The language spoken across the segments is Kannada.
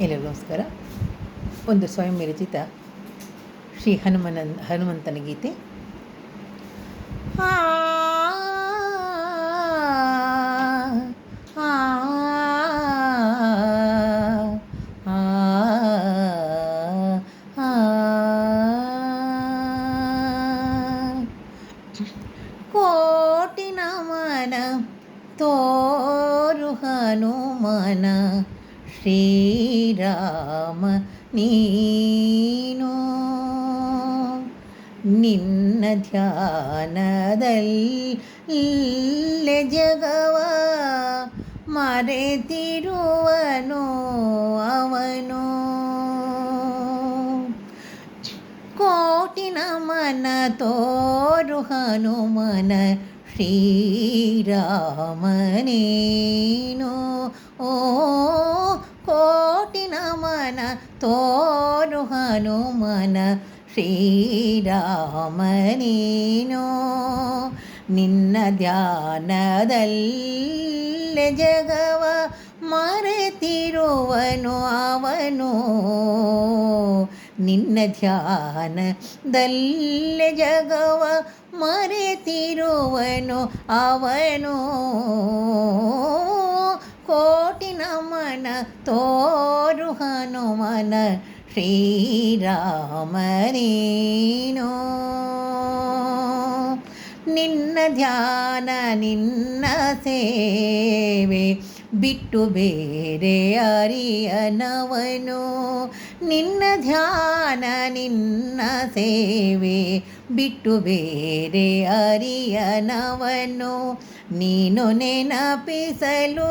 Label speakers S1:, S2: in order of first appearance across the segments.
S1: ಎಲ್ಲರಿಗೂ ನಮಸ್ಕಾರ ಒಂದು ಸ್ವಯಂ ವಿರಚಿತ ಶ್ರೀ ಹನುಮನ ಹನುಮಂತನ ಗೀತೆ. ಕೋಟಿ ನಮನ ತೋರು ಹನುಮನ ಶ್ರೀರಾಮ ನೀನು ನಿನ್ನ ಧ್ಯಾನದಲ್ಲೇ ಜಗವ ಮರೆತಿರುವನು ಅವನು ಕೋಟಿ ನಮನ ತೋರು ಹನುಮನ ಶ್ರೀರಾಮನೇನು ಓ ಕೋಟಿ ತೋರು ಹನುಮನ ಶ್ರೀರಾಮನೀನೋ. ನಿನ್ನ ಧ್ಯಾನದಲ್ಲೇ ಜಗವ ಮರೆತಿರುವನು ಅವನು. ನಿನ್ನ ಧ್ಯಾನದಲ್ಲೇ ಜಗವ ಮರೆತಿರುವನು ಅವನು. ತೋರು ಹನುಮನ ಶ್ರೀರಾಮನೇನೋ. ನಿನ್ನ ಧ್ಯಾನ, ನಿನ್ನ ಸೇವೆ ಬಿಟ್ಟು ಬೇರೆ ಅರಿಯನವನು. ನಿನ್ನ ಧ್ಯಾನ, ನಿನ್ನ ಸೇವೆ ಬಿಟ್ಟು ಬೇರೆ ಅರಿಯನವನು. ನೀನು ನೆನಪಿಸಲು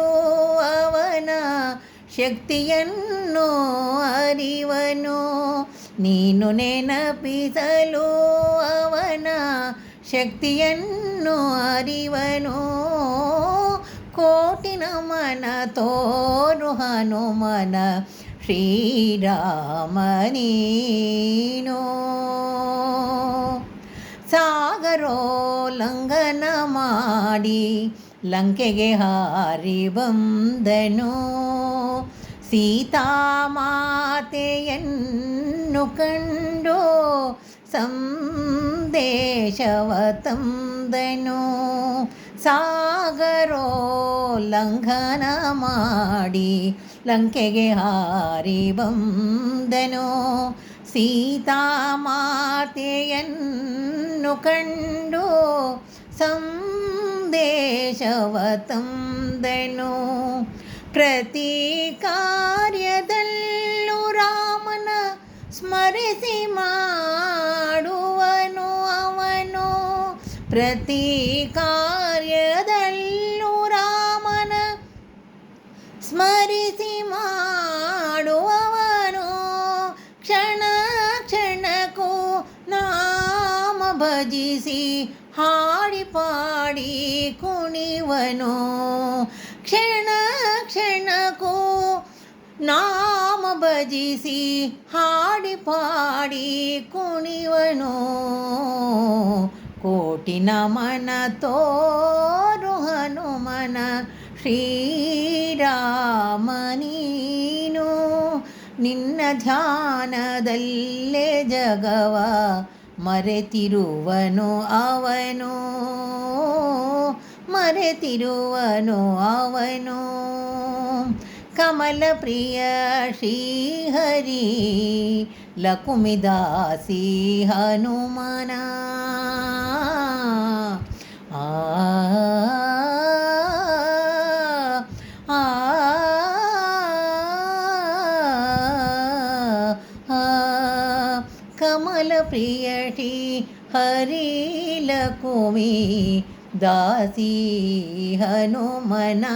S1: ಅವನ ಶಕ್ತಿಯನ್ನು ಅರಿವನು ನೀನು ನೆನಪಿಸಲು ಅವನ ಶಕ್ತಿಯನ್ನು ಅರಿವನು ಕೋಟಿ ನಮನ ತೋರು ಹನುಮನ ಶ್ರೀರಾಮನೀನೋ ಸಾಗರೋಲ್ಲಂಘನ ಮಾಡಿ ಲಂಕೆಗೆ ಹಾರಿ ಬಂದನು. ಸೀತಾಮಾತೆಯನ್ನು ಕಂಡು ಸಂದೇಶವ ತಂದನು. ಲಂಘನ ಮಾಡಿ ಲಂಕೆಗೆ ಹಾರಿ ಬಂದನು. ಸೀತಾಮಾತೆಯನ್ನು ಕಂಡು ಸಂದೇಶವ ತಂದನು ಪ್ರತಿ ಕಾರ್ಯದಲ್ಲೂ ರಾಮನ ಸ್ಮರಿಸಿ ಮಾಡುವನು ಅವನು. ಪ್ರತಿ ಕಾರ್ಯದಲ್ಲೂ ರಾಮನ ಸ್ಮರಿಸಿ ಮಾಡುವವನು. ಕ್ಷಣ ಕ್ಷಣಕ್ಕೂ ಭಜಿಸಿ ಹಾಡಿ ಪಾಡಿ ಕುಣಿವನು. ಕ್ಷಣ ಕ್ಷಣಕ್ಕೂ ನಾಮ ಭಜಿಸಿ ಹಾಡಿ ಪಾಡಿ ಕುಣಿವನು. ಕೋಟಿ ನಮನ ತೋರು ಹನುಮನ ಶ್ರೀರಾಮನೀನು ನಿನ್ನ ಧ್ಯಾನದಲ್ಲೇ ಜಗವ ಮರೆತಿರುವನು ಅವನು ಮರೆತಿರುವನು ಅವನು ಕಮಲ ಪ್ರಿಯ ಶ್ರೀಹರಿ ಲಕುಮಿದಾಸಿ ಹನುಮನ ಆ ಆ ಕಮಲ ಪ್ರಿಯ ಶ್ರೀ ಹರಿ ಲಕುಮಿ ದಾಸಿ ಹನುಮನ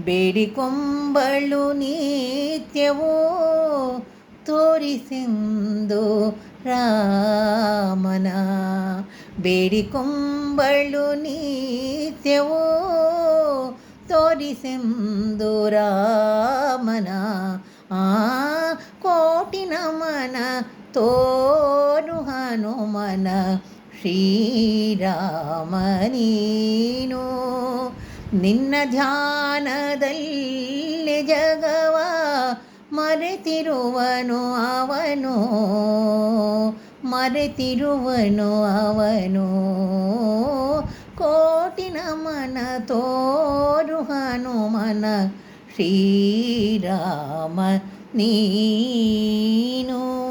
S1: ಬೇಡಿಕೊಂಬಳು ನಿತ್ಯವೂ ತೋರಿಸೆಂದು ರಾಮನ ಬೇಡಿಕೊಂಬಳು ನಿತ್ಯವೂ ತೋರಿಸೆಂದು ರಾಮನ ಆ ಕೋಟಿ ನಮನ ತೋರು ಹನುಮನ ಶ್ರೀರಾಮನೀನು ನಿನ್ನ ಧ್ಯಾನದಲ್ಲಿ ಜಗವ ಮರೆತಿರುವನು ಅವನು ಮರೆತಿರುವನು ಅವನು. ಕೋಟಿ ನಮನ ತೋರು ಹನುಮನ ಶ್ರೀರಾಮ ನೀನು.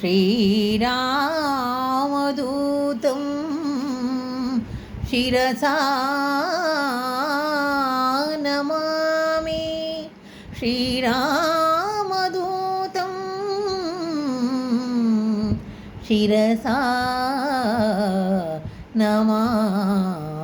S1: श्रीरामदूतं शिरसा नमामि। श्रीरामदूतं शिरसा नमामि